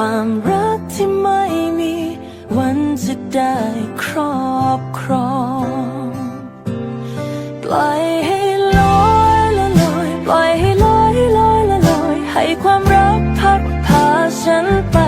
ความรักที่ไม่มี วันจะได้ครอบครองปล่อยให้ลอยละลอยปล่อยให้ลอยลอยละลอยให้ความรักพัดพาฉันไป